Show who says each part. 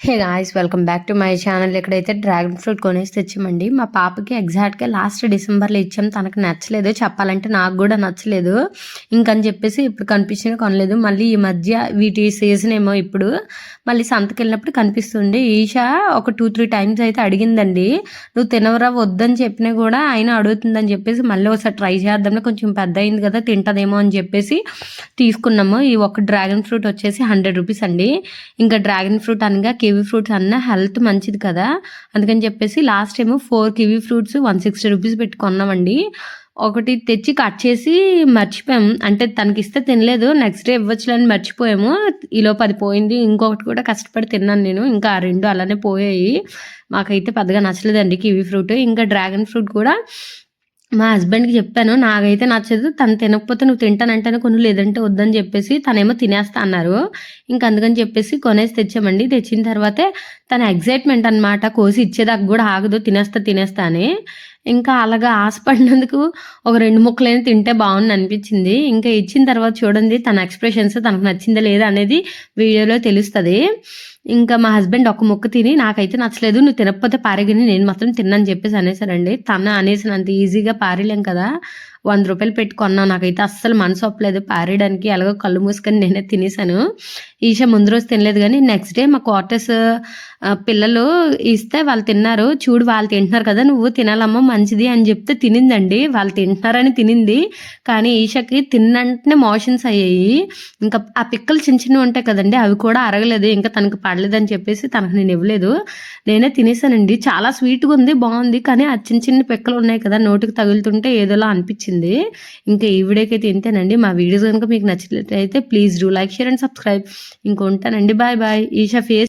Speaker 1: Hey guys welcome back to my channel ఇక్కడైతే dragon fruit కొనేసి తెచ్చామండి. మా పాపకి ఎగ్జాక్ట్గా లాస్ట్ డిసెంబర్లో ఇచ్చాం. తనకు నచ్చలేదు. చెప్పాలంటే నాకు కూడా నచ్చలేదు. ఇంకని చెప్పేసి ఇప్పుడు కనిపించిన కొనలేదు. మళ్ళీ ఈ మధ్య వీటి సీజన్ ఏమో ఇప్పుడు మళ్ళీ సంతకి వెళ్ళినప్పుడు కనిపిస్తుంది ఈషా ఒక టూ త్రీ టైమ్స్ అయితే అడిగిందండి. నువ్వు తినవరా వద్దని చెప్పినా కూడా ఆయన అడుగుతుందని చెప్పేసి మళ్ళీ ఒకసారి ట్రై చేద్దాం కొంచెం పెద్ద అయింది కదా తింటదేమో అని చెప్పేసి తీసుకున్నాము. ఈ ఒక డ్రాగన్ ఫ్రూట్ వచ్చేసి హండ్రెడ్ రూపీస్ అండి. ఇంకా డ్రాగన్ ఫ్రూట్ అనగా కివీ ఫ్రూట్స్ అన్న హెల్త్ మంచిది కదా. అందుకని చెప్పేసి last time four kiwi fruits one sixty rupees పెట్టి కొన్నామండి. ఒకటి తెచ్చి కట్ చేసి మర్చిపోయాం. అంటే తనకి ఇస్తే తినలేదు నెక్స్ట్ డే ఇవ్వచ్చులని మర్చిపోయాము. ఈలోపు అది పోయింది. ఇంకొకటి కూడా కష్టపడి తిన్నాను నేను. ఇంకా ఆ రెండు అలానే పోయాయి. మాకైతే పెద్దగా నచ్చలేదండి కివీ ఫ్రూట్ ఇంకా డ్రాగన్ ఫ్రూట్ కూడా మా హస్బెండ్కి చెప్పాను నాకైతే నచ్చదు తను తినకపోతే నువ్వు తింటానంటేనే కొన్ని లేదంటే వద్దని చెప్పేసి తనేమో తినేస్తా అన్నారు. ఇంక అందుకని చెప్పేసి కొనేసి తెచ్చామండి. తెచ్చిన తర్వాతే తన ఎగ్జైట్మెంట్ అనమాట కోసి ఇచ్చేదాకా కూడా ఆగదు తినేస్తా తినేస్తా అని. ఇంకా అలాగా ఆశపడినందుకు ఒక రెండు ముక్కలైనా తింటే బాగుంది అనిపించింది. ఇంకా ఇచ్చిన తర్వాత చూడండి తన ఎక్స్ప్రెషన్స్ తనకు నచ్చిందా లేదా అనేది వీడియోలో తెలుస్తుంది. ఇంకా మా హస్బెండ్ ఒక ముక్క తిని నాకైతే నచ్చలేదు నువ్వు తినకపోతే పారేగిని నేను మాత్రం తిన్నాను చెప్పేసి అనేసారండి. తన అనేసినంత ఈజీగా పారేలేం కదా. వంద రూపాయలు పెట్టి కొన్నాను నాకైతే అస్సలు మనసు ఒప్పలేదు. పారేయడానికి ఎలాగో కళ్ళు మూసుకొని నేనే తినేసాను ఈషా ముందు రోజు తినలేదు కానీ నెక్స్ట్ డే మా క్వార్టర్స్ పిల్లలు ఇస్తే వాళ్ళు తిన్నారు. చూడు వాళ్ళు తింటున్నారు కదా నువ్వు తినాలమ్మా మంచిది అని చెప్తే తినిందండి. వాళ్ళు తింటున్నారని తినింది. కానీ ఈషాకి తిన్నంటనే మోషన్స్ అయ్యాయి. ఇంకా ఆ పిక్కలు చిన్న చిన్నవి ఉంటాయి కదండి అవి కూడా అరగలేదు. ఇంకా తనకు పడలేదని చెప్పేసి తనకు నేను ఇవ్వలేదు. నేనే తినేసానండి చాలా స్వీట్గా ఉంది బాగుంది. కానీ ఆ చిన్న చిన్న పిక్కలు ఉన్నాయి కదా నోటికి తగులుతుంటే ఏదోలా అనిపించింది. ఇంకా ఈ వీడియోకైతే ఇంతేనండి. మా వీడియోస్ కనుక మీకు నచ్చినట్లయితే please do like share and subscribe. ఇంకొంటానండి bye bye. Isha face